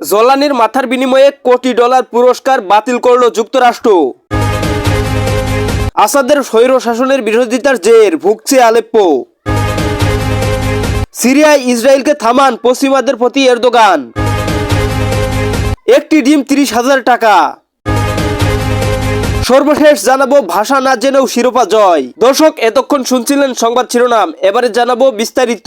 জলানির মাথার বিনিময়ে কোটি ডলার পুরস্কার বাতিল করল যুক্তরাষ্ট্র। আসাদের স্বৈর শাসনের বিরোধিতার জের, ভুগছে আলেপ্পো। সিরিয়ায় ইসরায়েলকে থামান পশ্চিমাদের প্রতি এরদোগান। একটি ডিম তিরিশ হাজার টাকা। সর্বশেষ জানাব ভাষা না জেনেও শিরোপা জয়। দর্শক, এতক্ষণ শুনছিলেন সংবাদ শিরোনাম, এবারে জানাব বিস্তারিত।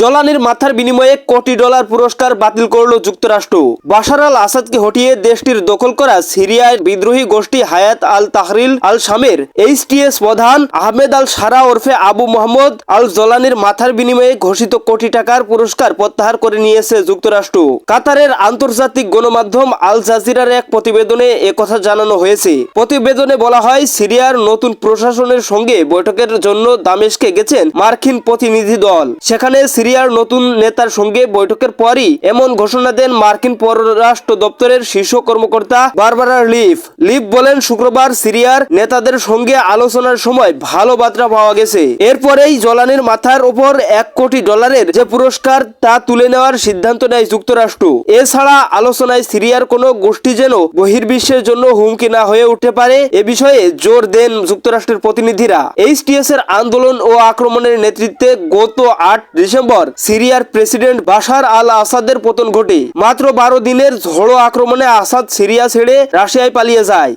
জলানির মাথার বিনিময়ে কোটি ডলার পুরস্কার বাতিল করল যুক্তরাষ্ট্র। বাশার আল আসাদকে হটিয়ে দেশটির দখল করা সিরিয়ার বিদ্রোহী গোষ্ঠী হায়াত আল তাহরিল আল শামের এইচটিএস প্রধান আহমেদ আল সারা ওরফে আবু মোহাম্মদ আল জলানির মাথার বিনিময়ে ঘোষিত কোটি টাকার পুরস্কার প্রত্যাহার করে নিয়েছে যুক্তরাষ্ট্র। কাতারের আন্তর্জাতিক গণমাধ্যম আল জাজিরার এক প্রতিবেদনে একথা জানানো হয়েছে। প্রতিবেদনে বলা হয়, সিরিয়ার নতুন প্রশাসনের সঙ্গে বৈঠকের জন্য দামেশকে গেছেন মার্কিন প্রতিনিধি দল। সেখানে সিরিয়ার নতুন নেতার সঙ্গে বৈঠকের পরই এমন ঘোষণা দেন মার্কিন পররাষ্ট্র দপ্তরের শীর্ষ কর্মকর্তা বারবারা লিফ। লিফ বলেন, শুক্রবার সিরিয়ার নেতাদের সঙ্গে আলোচনার সময় ভালো বার্তা পাওয়া গেছে। এরপরেই জলানির মাথার ওপর এক কোটি ডলারের যে পুরস্কার তা তুলে নেওয়ার সিদ্ধান্ত নেয় যুক্তরাষ্ট্র। এছাড়া আলোচনায় সিরিয়ার কোনো গোষ্ঠী যেন বহির্বিশ্বের জন্য হুমকি না হয়ে উঠতে পারে, এ বিষয়ে জোর দেন যুক্তরাষ্ট্রের প্রতিনিধিরা। এইচটিএস এর আন্দোলন ও আক্রমণের নেতৃত্বে গত আট ডিসেম্বর সিরিয়ার প্রেসিডেন্ট বাশার আল আসাদের পতন ঘটে। মাত্র বারো দিনের ঝড়ো আক্রমণে আসাদ সিরিয়া ছেড়ে রাশিয়ায় পালিয়ে যায়।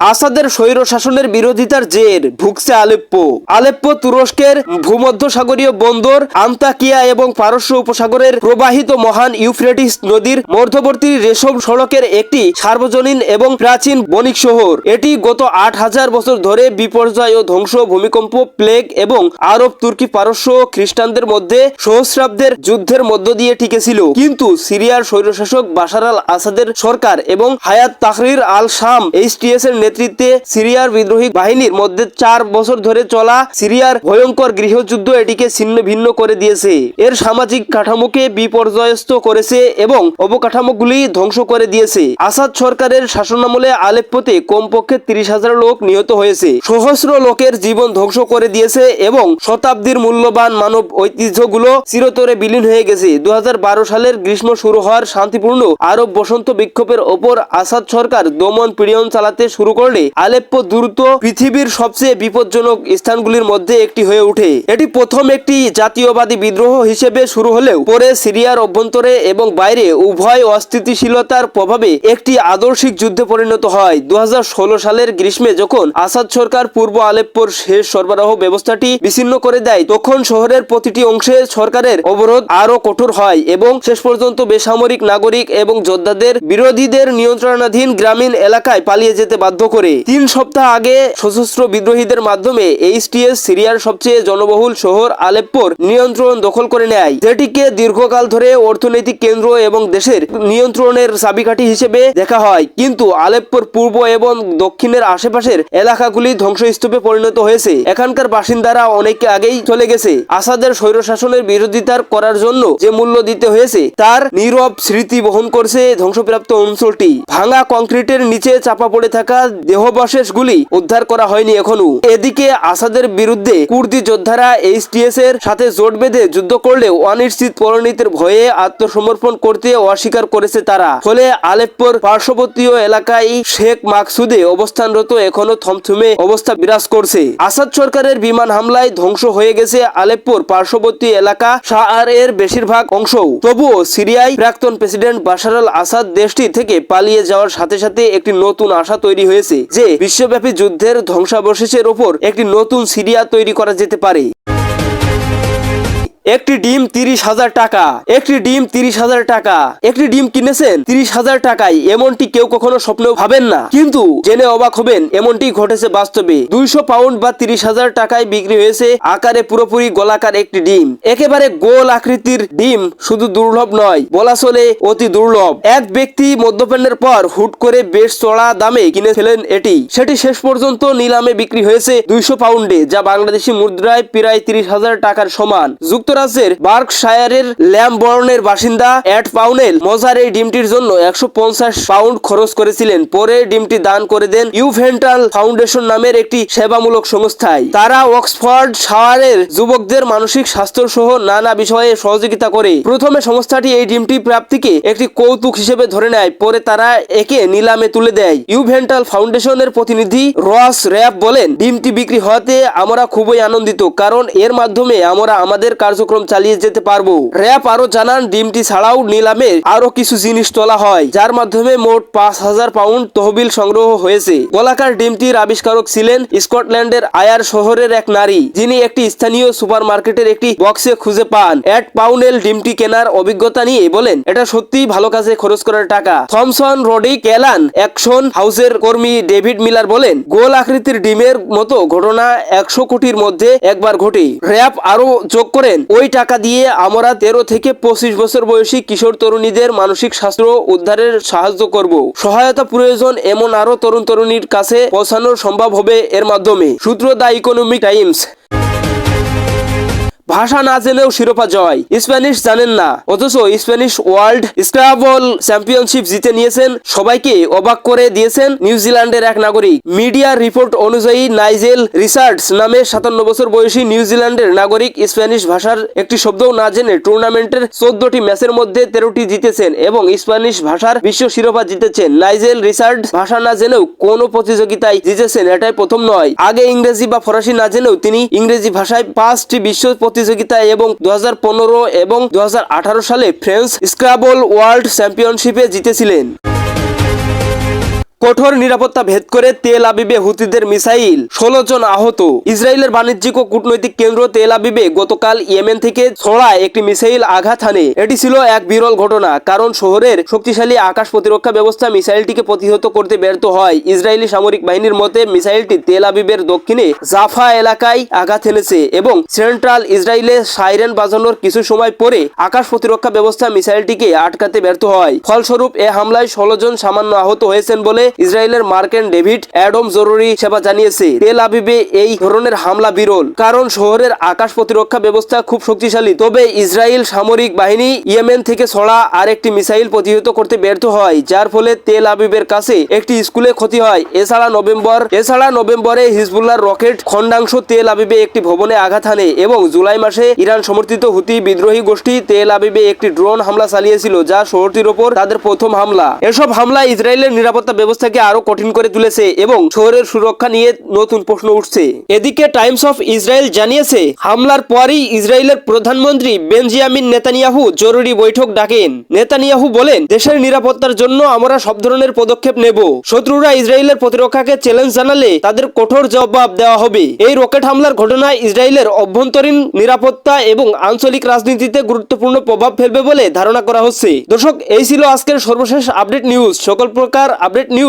আসাদের স্বৈর শাসনের বিরোধিতার জের ভুগছে আলেপ্পো। আলেপ্পো তুরস্কের ভূমধ্যসাগরীয় বন্দর, আন্তাকিয়া এবং পারস্য উপসাগরের প্রবাহিত মহান ইউফ্রেটিস নদীর মধ্যবর্তী রেশম সড়কের একটি সার্বজনীন এবং প্রাচীন বণিক শহর। এটি গত আট হাজার বছর ধরে বিপর্যয় ও ধ্বংস ভূমিকম্প, প্লেগ এবং আরব, তুর্কি, পারস্য খ্রিস্টানদের মধ্যে সহস্রাব্দের যুদ্ধের মধ্য দিয়ে টিকেছিল কিন্তু সিরিয়ার স্বৈরশাসক বাশার আল আসাদের সরকার এবং হায়াত তাহরির আল শাম এইচটিএস এর নেতৃত্বে সিরিয়ার বিদ্রোহী বাহিনীর মধ্যে চার বছর ধরে চলা সিরিয়ার ভয়ঙ্কর গৃহযুদ্ধ এটিকে ছিন্ন ভিন্ন করে দিয়েছে। এর সামাজিক কাঠামোকে বিপর্যস্ত করেছে এবং অবকাঠামোগুলি ধ্বংস করে দিয়েছে। আসাদ সরকারের শাসনামলে আলেপ্পোতে কমপক্ষে তিরিশ হাজার লোক নিহত হয়েছে। সহস্র লোকের জীবন ধ্বংস করে দিয়েছে এবং শতাব্দীর মূল্যবান মানব ঐতিহ্যগুলো চিরতরে বিলীন হয়ে গেছে। দু হাজার বারো সালের গ্রীষ্ম শুরু হওয়ার শান্তিপূর্ণ আরব বসন্ত বিক্ষোভের ওপর আসাদ সরকার দমন পীড়ন চালাতে শুরু করলে আলেপ্পো দ্রুত পৃথিবীর সবচেয়ে বিপজ্জনক স্থানগুলির মধ্যে একটি হয়ে ওঠে। এটি প্রথম একটি জাতীয়বাদী বিদ্রোহ হিসেবে শুরু হলেও পরে সিরিয়ার অভ্যন্তরে এবং বাইরে উভয় অস্থিতিশীলতার প্রভাবে একটি আদর্শিক যুদ্ধে পরিণত হয়। দু সালের গ্রীষ্মে যখন আসাদ সরকার পূর্ব আলেপ্পোর শেষ সরবরাহ ব্যবস্থাটি বিচ্ছিন্ন করে দেয়, তখন শহরের প্রতিটি অংশে সরকারের অবরোধ আরও কঠোর হয় এবং শেষ পর্যন্ত বেসামরিক নাগরিক এবং যোদ্ধাদের বিরোধীদের নিয়ন্ত্রণাধীন গ্রামীণ এলাকায় পালিয়ে যেতে বাধ্য করে। তিন সপ্তাহ আগে সশস্ত্র বিদ্রোহীদের মাধ্যমে এইচটিএস সিরিয়ার সবচেয়ে জনবহুল শহর আলেপ্পোর নিয়ন্ত্রণ দখল করে নেয়। যেটিকে দীর্ঘকাল ধরে অর্থনৈতিক কেন্দ্র এবং দেশের নিয়ন্ত্রণের চাবিকাঠি হিসেবে দেখা হয়। কিন্তু আলেপ্পোর পূর্ব এবং দক্ষিণের আশেপাশের এলাকাগুলি ধ্বংসস্তূপে পরিণত হয়েছে। এখানকার বাসিন্দারা অনেক আগেই চলে গেছে। আসাদের স্বৈরশাসনের বিরোধিতার করার জন্য যে মূল্য দিতে হয়েছে, তার নীরব স্মৃতি বহন করছে ধ্বংসপ্রাপ্ত অঞ্চলটি। ভাঙা কংক্রিটের নিচে চাপা পড়ে থাকা দেহবশেষগুলি উদ্ধার করা হয়নি এখনও। এদিকে আসাদের বিরুদ্ধে কুর্দি যোদ্ধারা এইচটিএস এর সাথে জোট বেঁধে যুদ্ধ করলেও অনিশ্চিত ভয়ে আত্মসমর্পণ করতে অস্বীকার করেছে তারা। ফলে পার্শ্ববর্তীয় এলাকায় শেখ মাকসুদে অবস্থানরত এখনও থমথমে অবস্থা বিরাজ করছে। আসাদ সরকারের বিমান হামলায় ধ্বংস হয়ে গেছে আলেপ্পোর পার্শ্ববর্তী এলাকা শাহর এর বেশিরভাগ অংশও। তবুও সিরিয়ায় প্রাক্তন প্রেসিডেন্ট বাশার আসাদ দেশটি থেকে পালিয়ে যাওয়ার সাথে সাথে একটি নতুন আশা তৈরি হয়েছে। যে বিশ্বব্যাপী যুদ্ধের ধ্বংসাবশেষের ওপর একটি নতুন সিরিয়া তৈরি করা যেতে পারে। একটি ডিম তিরিশ হাজার টাকা, একটি ডিম তিরিশ হাজার টাকা, একটি ডিম কিনেছেন তিরিশ হাজার টাকায়, এমনটি কেউ কখনো স্বপ্নেও ভাবেন না। কিন্তু জেনে অবাক হবেন, এমনটি ঘটেছে বাস্তবে। দুইশো পাউন্ড বা তিরিশ হাজার টাকায় বিক্রি হয়েছে আকারে পুরোপুরি গোলাকার একটি ডিম। একেবারে গোল আকৃতির ডিম শুধু দুর্লভ নয়, বলা চলে অতি দুর্লভ। এক ব্যক্তি মদ্যপানের পর হুট করে বেশ চড়া দামে কিনে ফেলেন এটি। সেটি শেষ পর্যন্ত নিলামে বিক্রি হয়েছে দুইশো পাউন্ডে, যা বাংলাদেশি মুদ্রায় প্রায় তিরিশ হাজার টাকার সমান। যুক্তরাষ্ট্র যুক্তরাজ্যের বার্কশায়ারের ল্যামবর্নের বাসিন্দা অ্যাড পাউনেল মজার এই ডিমটির জন্য একশো পাউন্ড খরচ করেছিলেন। পরে ডিমটি দান করে দেন ইউভেন্টাল ফাউন্ডেশন নামের একটি সেবামূলক সংস্থায়। তারা অক্সফোর্ড শাওয়ারের যুবকদের মানসিক স্বাস্থ্য সহ নানা বিষয়ে সহযোগিতা করে। প্রথমে সংস্থাটি এই ডিমটি প্রাপ্তিকে একটি কৌতুক হিসেবে ধরে নেয়। পরে তারা একে নিলামে তুলে দেয়। ইউভেন্টাল ফাউন্ডেশনের প্রতিনিধি রস র্যাপ বলেন, ডিমটি বিক্রি হওয়াতে আমরা খুবই আনন্দিত, কারণ এর মাধ্যমে আমরা আমাদের কার্যক্রম চালিয়ে যেতে পারব। র্যাপ আরও জানান, ডিমটি ছাড়াও নিলামে আরও কিছু জিনিস তোলা হয়, যার মাধ্যমে মোট পাঁচ হাজার পাউন্ড তহবিল সংগ্রহ হয়েছে। গোলাকার ডিমটির আবিষ্কারক ছিলেন স্কটল্যান্ডের আয়ার শহরের এক নারী, যিনি একটি স্থানীয় সুপার মার্কেটের একটি বক্সে খুঁজে পান। এক পাউনেল ডিমটি কেনার অভিজ্ঞতা নিয়ে বলেন, এটা সত্যিই ভালো কাজে খরচ করার টাকা। থমসন রডি ক্যালান অ্যাকশন হাউসের কর্মী ডেভিড মিলার বলেন, গোল আকৃতির ডিমের মতো ঘটনা একশো কোটির মধ্যে একবার ঘটে। র্যাপ আরও যোগ করেন ওই টাকা দিয়ে আমরা তেরো থেকে পঁচিশ বছর বয়সী কিশোর তরুণীদের মানসিক স্বাস্থ্য উদ্ধারের সাহায্য করব। সহায়তা প্রয়োজন এমন আরও তরুণ তরুণীর কাছে পৌঁছানো সম্ভব হবে এর মাধ্যমে, সূত্র দা ইকোনমিক টাইমস ভাষা না জেনেও শিরোপা জয়। স্প্যানিশ জানেন না। অথচ স্প্যানিশ ওয়ার্ল্ড স্ক্রাবল চ্যাম্পিয়নশিপ জিতে নিয়েছেন, সবাইকে অবাক করে দিয়েছেন নিউজিল্যান্ডের এক নাগরিক। মিডিয়া রিপোর্ট অনুযায়ী নাইজেল রিসার্ডস নামে সাতান্ন বছর বয়সী নিউজিল্যান্ডের নাগরিক স্প্যানিশ ভাষার একটি শব্দও না জেনে টুর্নামেন্টের চোদ্দটি ম্যাচের মধ্যে তেরোটি জিতেছেন এবং স্প্যানিশ ভাষার বিশ্ব শিরোপা জিতেছেন। নাইজেল রিসার্ড ভাষা না জেনেও কোনো প্রতিযোগিতায় জিতেছেন, এটাই প্রথম নয়। আগে ইংরেজি বা ফরাসি না জেনেও তিনি ইংরেজি ভাষায় পাঁচটি বিশ্ব প্রতিযোগিতায় এবং দু হাজার পনেরো এবং দু হাজার আঠারো সালে ফ্রেন্স স্ক্রাবল ওয়ার্ল্ড চ্যাম্পিয়নশিপে জিতেছিলেন। কঠোর নিরাপত্তা ভেদ করে তেল আবিবে হুতিদের মিসাইল ষোলো জন আহত। ইসরায়েলের বাণিজ্যিক ও কূটনৈতিক কেন্দ্র তেল আবিবে গতকাল ইয়েমেন থেকে ছড়া একটি মিসাইল আঘাত হানে। এটি ছিল এক বিরল ঘটনা, কারণ শহরের শক্তিশালী আকাশ প্রতিরক্ষা ব্যবস্থা মিসাইলটিকে প্রতিহত করতে ব্যর্থ হয়। ইসরায়েলি সামরিক বাহিনীর মতে, মিসাইলটি তেল আবিবের দক্ষিণে জাফা এলাকায় আঘাত এনেছে এবং সেন্ট্রাল ইসরায়েলে সাইরেন বাজানোর কিছু সময় পরে আকাশ প্রতিরক্ষা ব্যবস্থা মিসাইলটিকে আটকাতে ব্যর্থ হয়। ফলস্বরূপ, এ হামলায় ষোলো জন সামান্য আহত হয়েছেন বলে ইসরায়েলের মার্কেন ডেভিড অ্যাডম জরুরি সেবা জানিয়েছে। তেল আবিবে এই ধরনের হামলা বিরল, কারণ শহরের আকাশ প্রতিরক্ষা ব্যবস্থা খুব শক্তিশালী। তবে ইসরায়েল সামরিক বাহিনী ইয়েমেন থেকে ছড়া আরেকটি মিসাইল প্রতিহত করতে ব্যর্থ হয়, যার ফলে তেল আবিবের কাছে একটি স্কুলে ক্ষতি হয়। এছাড়া নভেম্বর, এছাড়া নভেম্বরে হিজবুল্লাহর রকেট খণ্ডাংশ তেল আবিবে একটি ভবনে আঘাত হানে এবং জুলাই মাসে ইরান সমর্থিত হুতি বিদ্রোহী গোষ্ঠী তেল আবিবে একটি ড্রোন হামলা চালিয়েছিল, যা শহরটির ওপর তাদের প্রথম হামলা। এসব হামলা ইসরায়েলের নিরাপত্তা ব্যবস্থাকে আরও কঠিন করে তুলেছে এবং শহরের সুরক্ষা নিয়ে নতুন প্রশ্ন উঠছে। এদিকে টাইমস অফ ইসরায়েল জানিয়েছে, হামলার পরই ইসরায়েলের প্রধানমন্ত্রী বেনজিয়ামিন নেতানিয়াহু জরুরি বৈঠক ডাকেন। নেতানিয়াহু বলেন, দেশের নিরাপত্তার জন্য আমরা সব ধরনের পদক্ষেপ নেব। শত্রুরা ইসরায়েলের প্রতিরক্ষাকে চ্যালেঞ্জ জানালে তাদের কঠোর জবাব দেওয়া হবে। এই রকেট হামলার ঘটনায় ইসরায়েলের অভ্যন্তরীণ নিরাপত্তা এবং আঞ্চলিক রাজনীতিতে গুরুত্বপূর্ণ প্রভাব ফেলবে বলে ধারণা করা হচ্ছে। দর্শক, এই ছিল আজকের সর্বশেষ আপডেট নিউজ। সকল প্রকার আপডেট